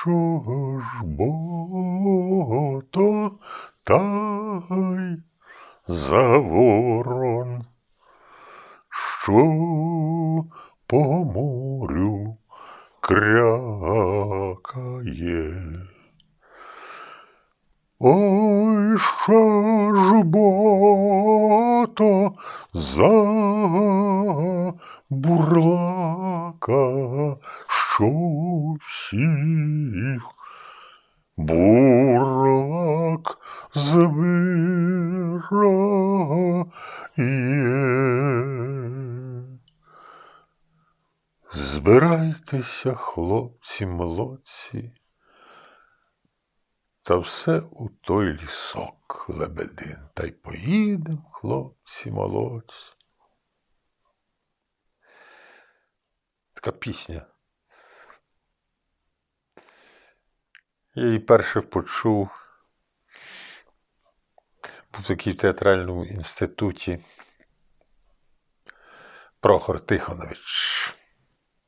що ж бо тай за ворон, що по морю крякає. Ой, що ж бо за бурлака, що всіх бурлак збирає. Збирайтеся, хлопці, молодці, та все у той лісок лебедин, та й поїдем, хлопці, молодці. Така пісня. Я її перше почув. Був такий в театральному інституті Прохор Тихонович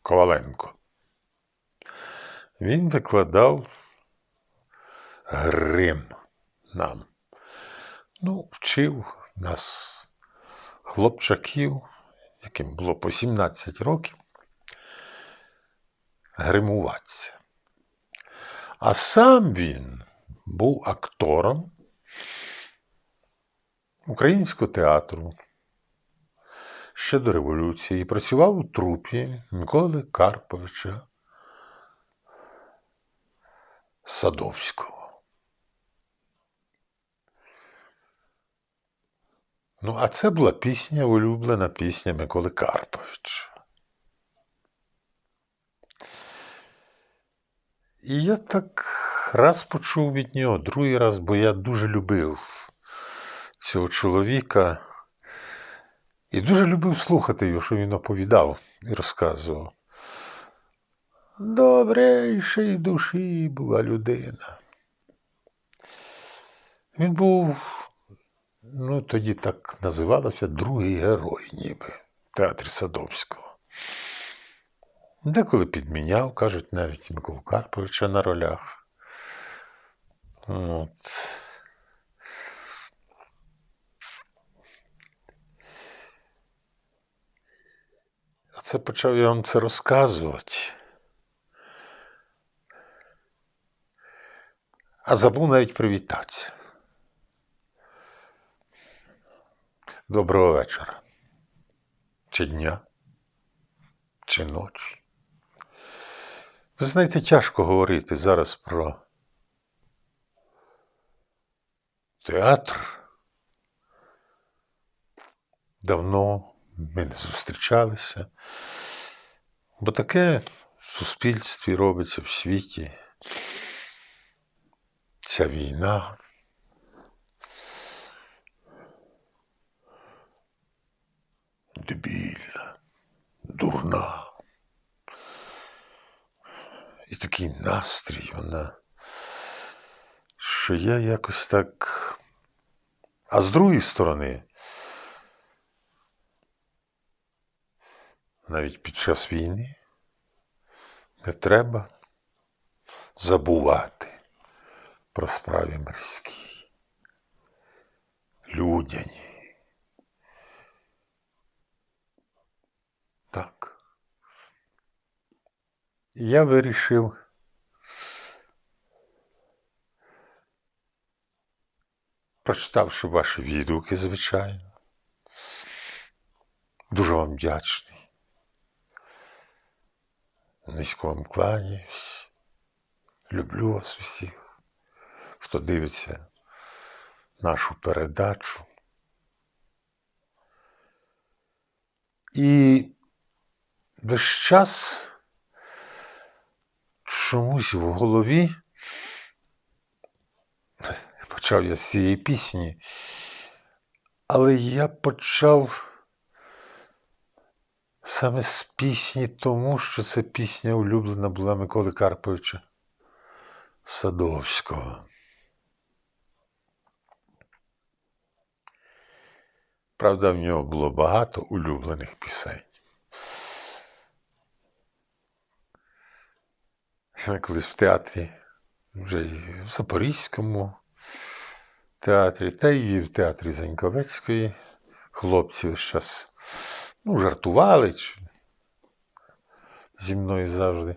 Коваленко. Він викладав грим нам. Ну, вчив нас хлопчаків, яким було по 17 років, гримуватися. А сам він був актором українського театру ще до революції і працював у трупі Миколи Карповича Садовського. Ну, а це була пісня, улюблена пісня Миколи Карповича. І я так раз почув від нього, другий раз, бо я дуже любив цього чоловіка і дуже любив слухати його, що він оповідав і розказував. Добрейшої душі була людина. Він був, ну тоді так називалося, другий герой, ніби в театрі Садовського. Деколи підміняв, кажуть, навіть Миколу Карповича на ролях. От. Це почав я вам це розказувати. А забув навіть привітатися. Доброго вечора. Чи дня, чи ночі. Ви знаєте, тяжко говорити зараз про театр. Давно ми не зустрічалися, бо таке в суспільстві робиться в світі. Ця війна. Такий настрій вона, що я якось так. А з другої сторони, навіть під час війни не треба забувати про справи морські, людяні. Так. Я вирішив прочитавши ваші відгуки, звичайно. Дуже вам вдячний. Низько вам кланяюсь. Люблю вас усіх, хто дивиться нашу передачу. І весь час чомусь в голові почав я з цієї пісні, але я почав саме з пісні, тому що це пісня улюблена була Миколи Карповича Садовського. Правда, в нього було багато улюблених пісень. Колись в театрі, вже і в Запорізькому театрі, та і в театрі Заньковецької хлопці весь час ну, жартували чи зі мною завжди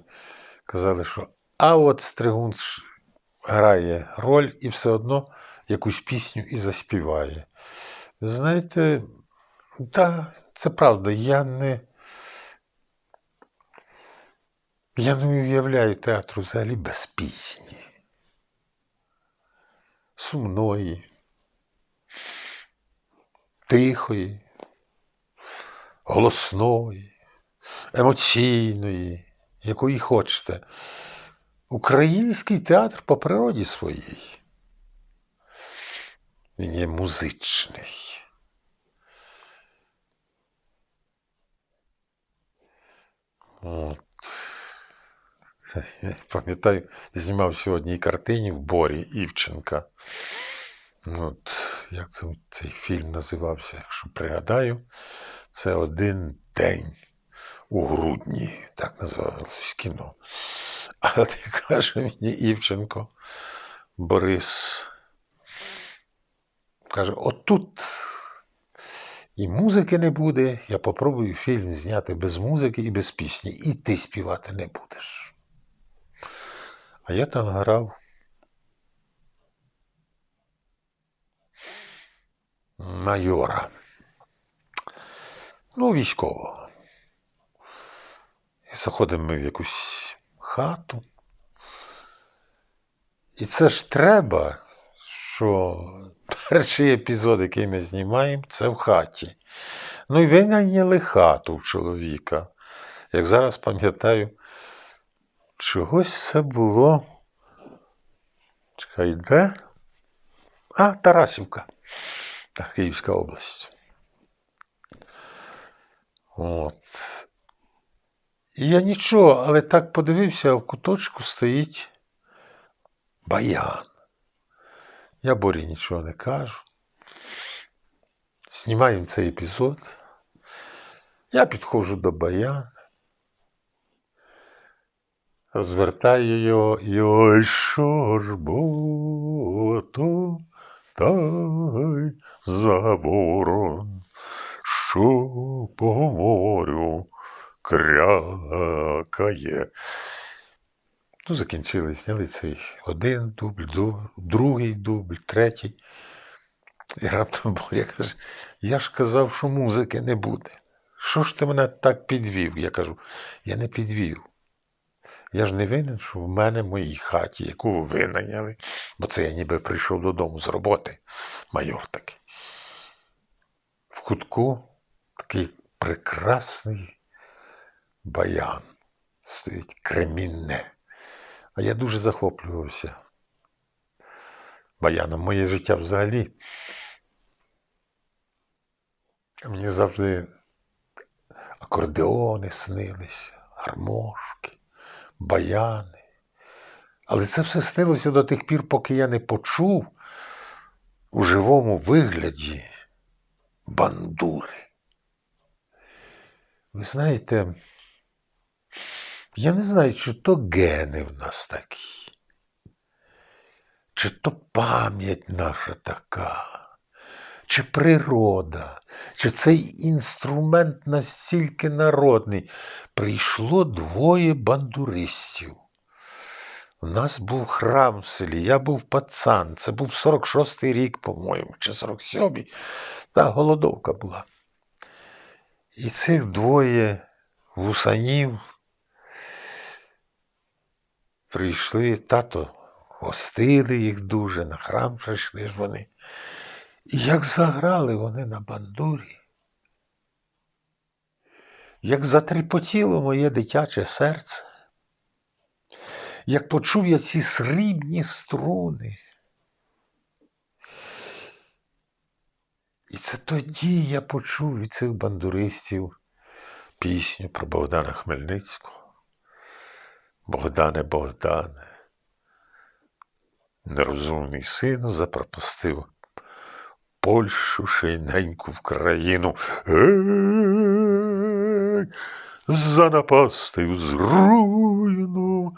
казали, що а от Стригун грає роль і все одно якусь пісню і заспіває. Знаєте, так, це правда, я не. Я не уявляю театру взагалі без пісні. Сумної, тихої, голосної, емоційної, якої хочете. Український театр по природі своїй. Він є музичний. От. Пам'ятаю, знімав сьогодні картині в Борі Івченка. От, Як це, цей фільм називався, якщо пригадаю, це один день у грудні, так називалось кіно. А ти каже мені Івченко Борис. Каже, отут і музики не буде. Я попробую фільм зняти без музики і без пісні. І ти співати не будеш. А я там грав. Майора. Ну, військового. І заходимо ми в якусь хату. І це ж треба, що перший епізод, який ми знімаємо, це в хаті. Ну і винайняли хату в чоловіка. Як зараз пам'ятаю, чогось це було. Чекай, де? А, Тарасівка. Так, Київська область. От. І я нічого, але так подивився, в куточку стоїть баян. Я Борі нічого не кажу. Знімаємо цей епізод. Я підходжу до баяна, розвертаю його і ой, що ж бото, та й за ворон, що по морю крякає. Ну, закінчили, зняли цей один дубль, ду- другий дубль, третій. І раптом Боря каже, я ж казав, що музики не буде. Що ж ти мене так підвів? Я кажу, я не підвів. Я ж не винен, що в мене в моїй хаті, яку ви винайняли, бо це я ніби прийшов додому з роботи, майор такий. В кутку такий прекрасний баян стоїть кремінне. А я дуже захоплювався баяном. Моє життя взагалі. Мені завжди акордеони снилися, гармошки, баяни. Але це все снилося до тих пір, поки я не почув у живому вигляді бандури. Ви знаєте, я не знаю, чи то гени в нас такі, чи то пам'ять наша така, чи природа, чи цей інструмент настільки народний. Прийшло двоє бандуристів. У нас був храм в селі, я був пацан, це був 46-й рік, по-моєму, чи 47-й. Та голодовка була. І цих двоє вусанів прийшли, тато гостили їх дуже, на храм прийшли ж вони. І як заграли вони на бандурі, як затріпотіло моє дитяче серце, як почув я ці срібні струни. І це тоді я почув від цих бандуристів пісню про Богдана Хмельницького. Богдане, Богдане, нерозумний сину запропустив Польщу ще й неньку в країну. Гей, занапастив зруйну,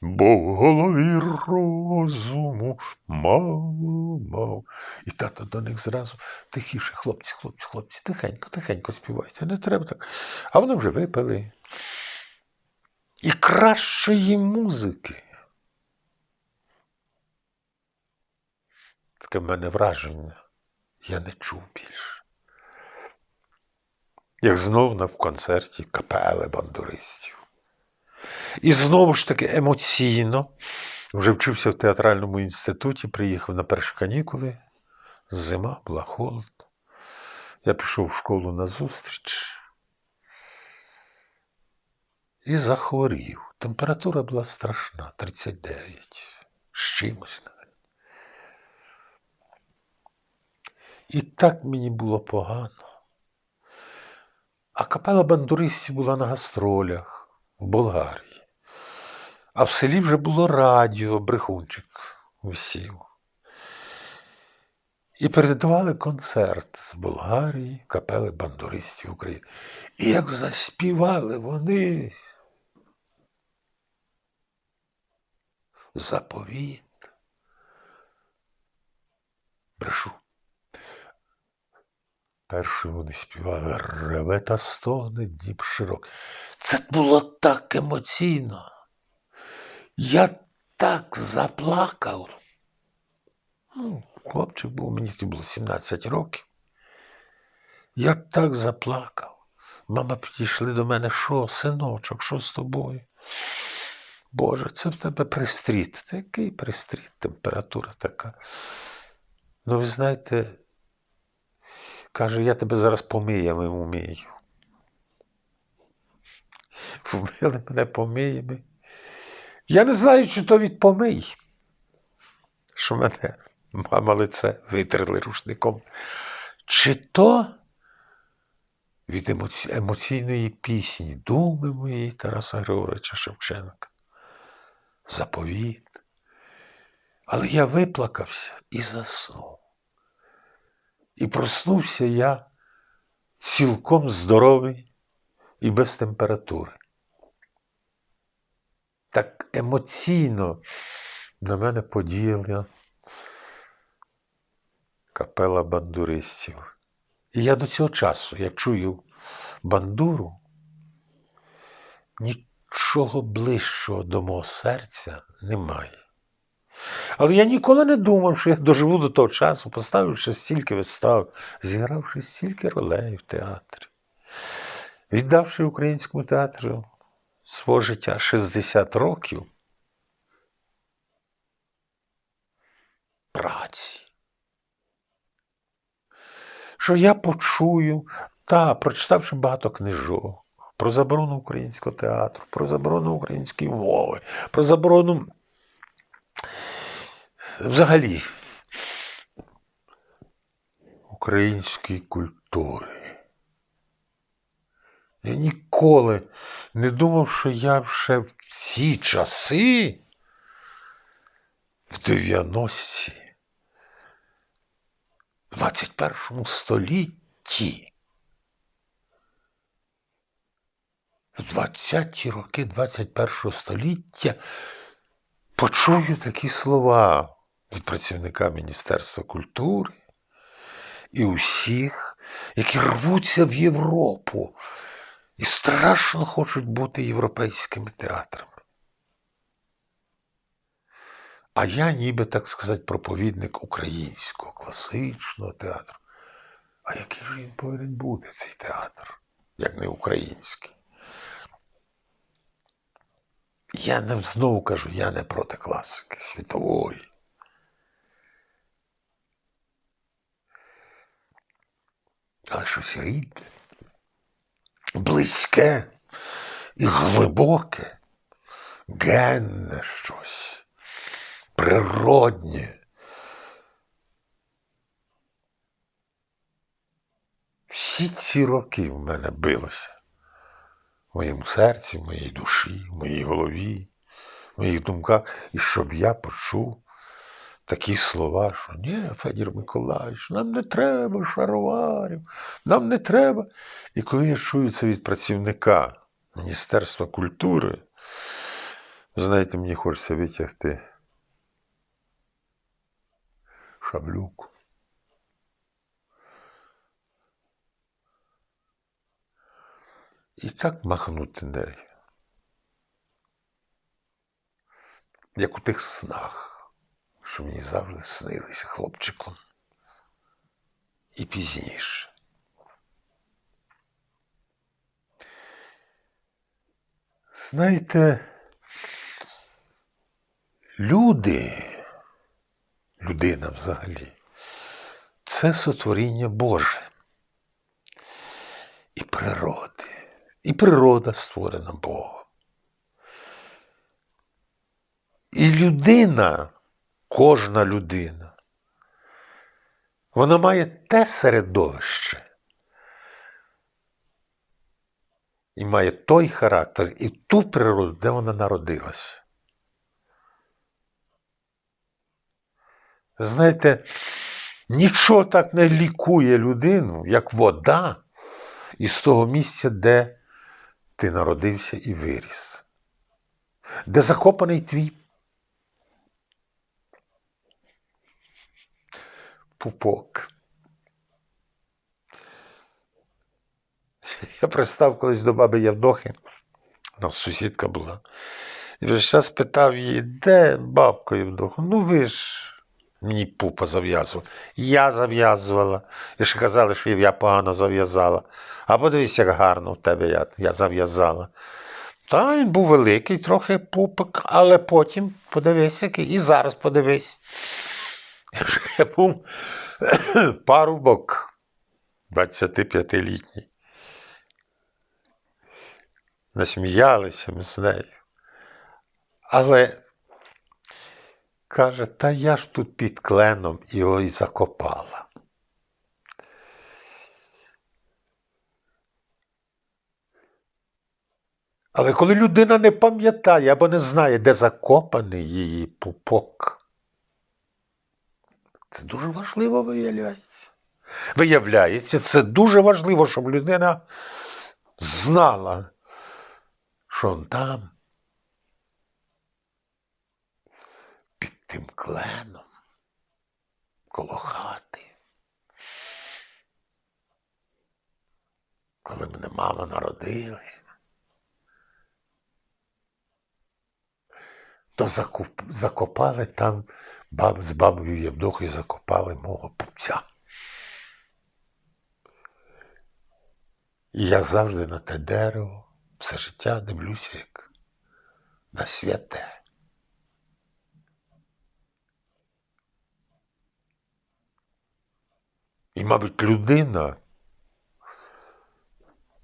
бо в голові розуму мало мав. І тато до них зразу тихіше, хлопці, хлопці, хлопці, тихенько, тихенько співайте, не треба так. А вони вже випили. І кращої музики. Таке в мене враження я не чув більше. Як знов на в концерті капели бандуристів. І знову ж таки емоційно вже вчився в театральному інституті, приїхав на перші канікули. Зима була холодно. Я пішов в школу на зустріч і захворів. Температура була страшна 39 з чимось. І так мені було погано. А капела бандуристів була на гастролях в Болгарії. А в селі вже було радіо, брехунчик висів. І передавали концерт з Болгарії, капели бандуристів України. І як заспівали вони заповіт. Брешу. Першою вони співали реве та стогне Дніп широк. Це було так емоційно. Я так заплакав. Ну, Хлопчик був, мені тоді було 17 років. Я так заплакав. Мама підійшли до мене, що, синочок, що з тобою? Боже, це в тебе пристріт. Та який пристріт, температура така. Ну, ви знаєте, каже, я тебе зараз помиями вмію. Вмили мене помиями. Я не знаю, чи то від помий, що мене мама лице витерли рушником. Чи то від емоці... емоційної пісні думи моєї Тараса Григоровича Шевченка. Заповіт. Але я виплакався і заснув. І проснувся я цілком здоровий і без температури. Так емоційно на мене подіяла капела бандуристів. І я до цього часу, як чую бандуру, нічого ближчого до мого серця немає. Але я ніколи не думав, що я доживу до того часу, поставивши стільки вистав, зігравши стільки ролей в театрі, віддавши українському театру свого життя 60 років праці. Що я почую, та, прочитавши багато книжок про заборону українського театру, про заборону української мови, про заборону взагалі української культури. Я ніколи не думав, що я вже в ці часи, в 90-ті, в 21 столітті, в 20-ті роки 21 століття почую такі слова від працівника Міністерства культури і усіх, які рвуться в Європу і страшно хочуть бути європейськими театрами. А я, ніби так сказати, проповідник українського класичного театру. А який ж він повинен бути, цей театр, як не український? Я не знову кажу, я не проти класики світової. Але щось рідне, близьке і глибоке, генне щось, природнє. Всі ці роки в мене билося в моєму серці, в моїй душі, в моїй голові, в моїх думках, і щоб я почув такі слова, що ні, Федір Миколаївич, нам не треба шароварів, нам не треба. І коли я чую це від працівника Міністерства культури, знаєте, мені хочеться витягти шаблюку. І так махнути нею. Як у тих снах, що мені завжди снилися хлопчиком. І пізніше. Знаєте, люди, людина взагалі, це сотворіння Боже і природи. І природа створена Богом. І людина, кожна людина, вона має те середовище. І має той характер і ту природу, де вона народилася. Знаєте, нічого так не лікує людину, як вода із того місця, де ти народився і виріс, де закопаний твій пупок. Я пристав колись до баби Явдохи, у нас сусідка була. І весь час питав її, де бабка Євдоха? Ну ви ж мені пупа зав'язувала. Я зав'язувала. І ще казали, що я погано зав'язала. А подивись, як гарно в тебе я, я зав'язала. Та він був великий, трохи пупик, але потім подивись, який. І зараз подивись. Я був парубок 25-літній. Насміялися ми з нею. Але каже, та я ж тут під кленом його і закопала. Але коли людина не пам'ятає або не знає, де закопаний її пупок, це дуже важливо виявляється. Виявляється, це дуже важливо, щоб людина знала, що он там, під тим кленом, коло хати. Коли мене мама народила, то закуп, закопали там баб, з бабою Євдохою закопали мого пупця. І я завжди на те дерево все життя дивлюся, як на святе. І, мабуть, людина,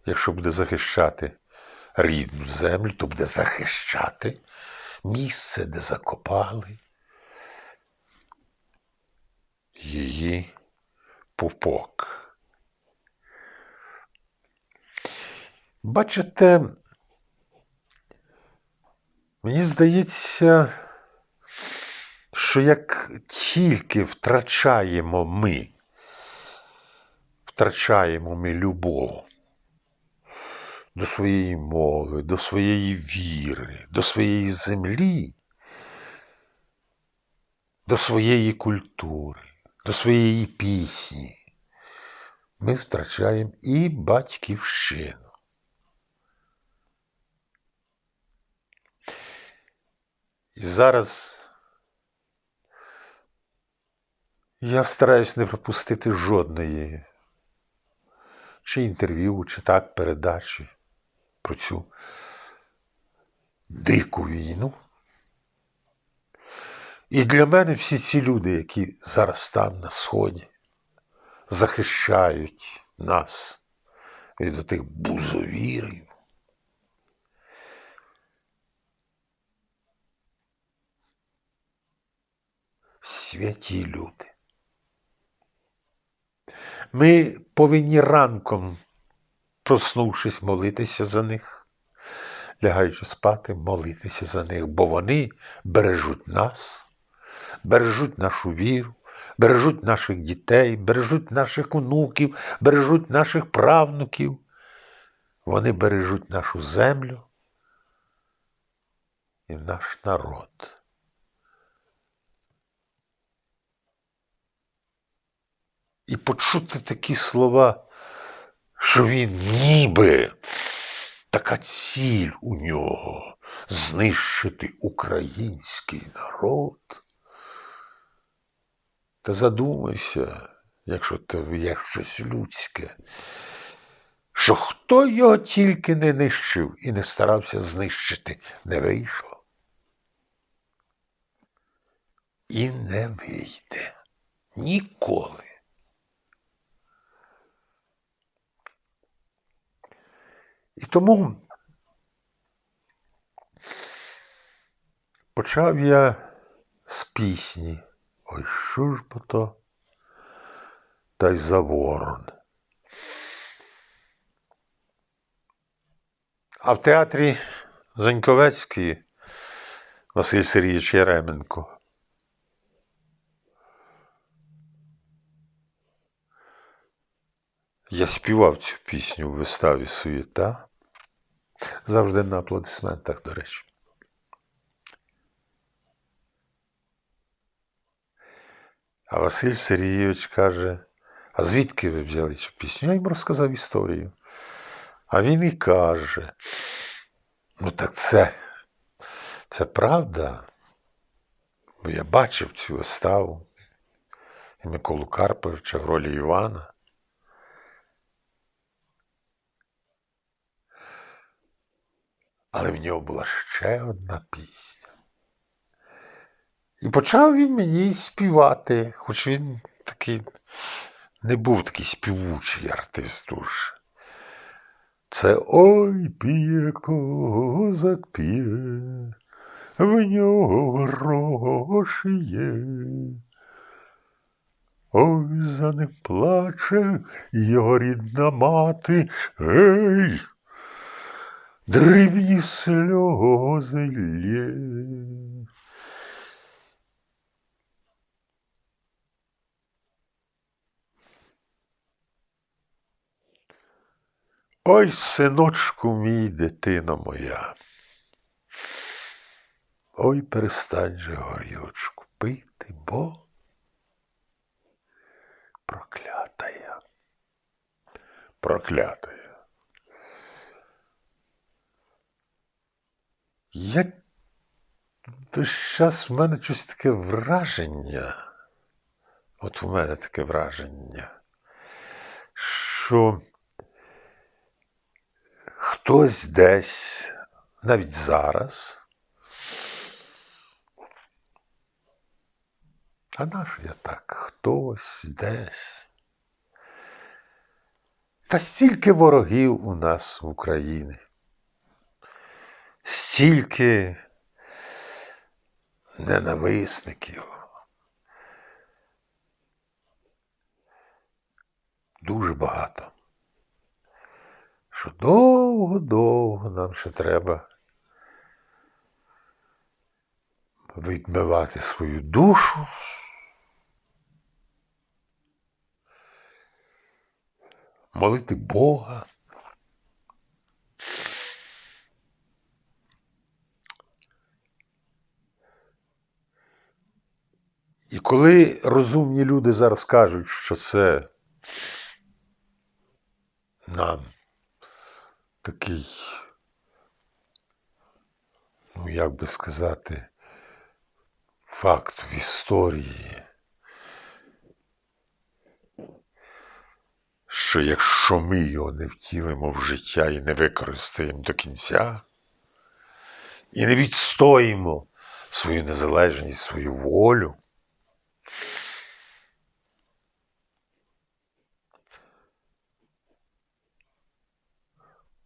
якщо буде захищати рідну землю, то буде захищати місце, де закопали її пупок. Бачите, мені здається, що як тільки втрачаємо ми, втрачаємо ми любов до своєї мови, до своєї віри, до своєї землі, до своєї культури, до своєї пісні, ми втрачаємо і батьківщину. І зараз я стараюсь не пропустити жодної чи інтерв'ю, чи так передачі про цю дику війну. І для мене всі ці люди, які зараз там на Сході, захищають нас від тих бузовірів. Святі люди. Ми повинні ранком, проснувшись, молитися за них, лягаючи спати, молитися за них, бо вони бережуть нас, бережуть нашу віру, бережуть наших дітей, бережуть наших онуків, бережуть наших правнуків. Вони бережуть нашу землю і наш народ. І почути такі слова, що він ніби така ціль у нього знищити український народ. Та задумайся, якщо тебе є щось людське, що хто його тільки не нищив і не старався знищити, не вийшло. І не вийде ніколи. І тому почав я з пісні. Ой, що ж бо то? Та й за ворон. А в театрі Заньковецької Василь Сергійович Яременко. Я співав цю пісню в виставі Суєта. Завжди на аплодисментах, до речі. А Василь Сергійович каже: А звідки ви взяли цю пісню? Я їм розказав історію. А він і каже: ну так це, це правда. Бо я бачив цю виставу і Миколу Карповича в ролі Івана. Але в нього була ще одна пісня. І почав він мені співати, хоч він такий не був такий співучий артист дуже. Це ой п'є козак п'є, в нього гроші є. Ой, за ним плаче його рідна мати. Ей, дрібні сльози лє. Ой, синочку мій, дитино моя. Ой, перестань же горілочку пити, бо проклятая. Проклятая. Я весь час в мене щось таке враження. От у мене таке враження, що хтось десь, навіть зараз, а наш я так, хтось десь. Та стільки ворогів у нас в Україні, стільки ненависників. Дуже багато. Що довго-довго нам ще треба відмивати свою душу. Молити Бога. І коли розумні люди зараз кажуть, що це нам такий, ну як би сказати, факт в історії, що якщо ми його не втілимо в життя і не використаємо до кінця, і не відстоїмо свою незалежність, свою волю,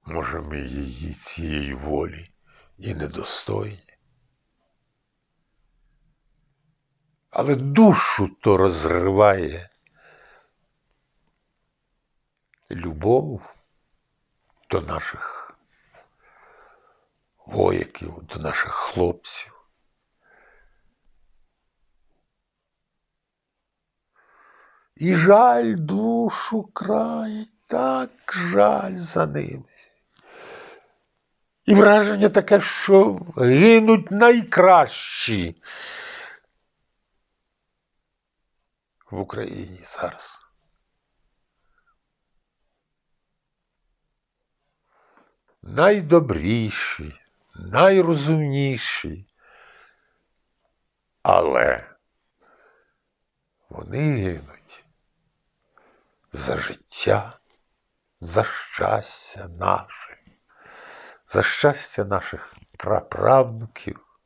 Може, ми її цієї волі і недостойні. Але душу то розриває любов до наших вояків, до наших хлопців. І жаль душу крає, так жаль за ними. І враження таке, що гинуть найкращі в Україні зараз. Найдобріші, найрозумніші. Але вони гинуть за життя, за щастя наше, за щастя наших праправнуків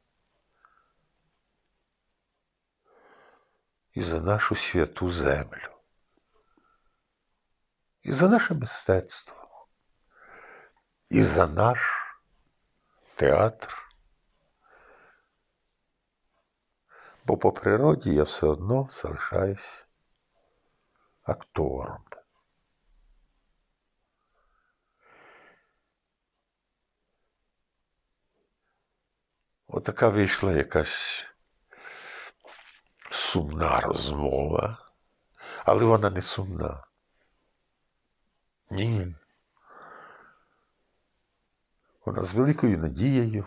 і за нашу святу землю, і за наше мистецтво, і за наш театр. Бо по природі я все одно залишаюсь актором. Отака вийшла якась сумна розмова, але вона не сумна. Ні. Вона з великою надією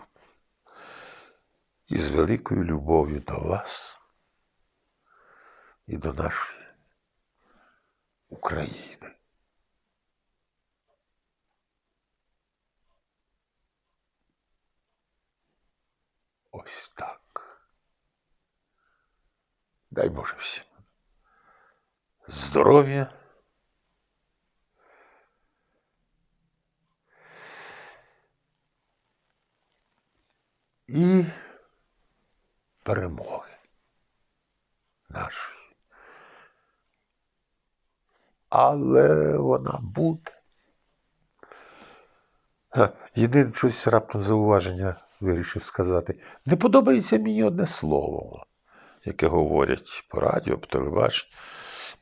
і з великою любов'ю до вас і до нашої України. Ось так. Дай Боже всім. Здоров'я. І перемоги нашої. Але вона буде. Єдине щось раптом зауваження вирішив сказати. Не подобається мені одне слово, яке говорять по радіо, по телебаченню.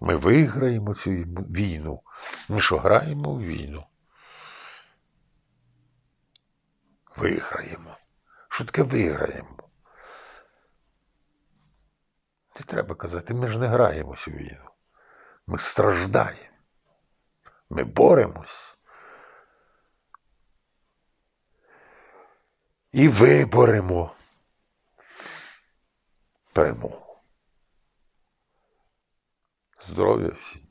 Ми виграємо цю війну. Ми що граємо в війну? Виграємо. Що таке виграємо? Не треба казати, ми ж не граємо цю війну. Ми страждаємо. Ми боремось. І виборемо перемогу. Здоров'я всім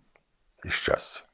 і щастя.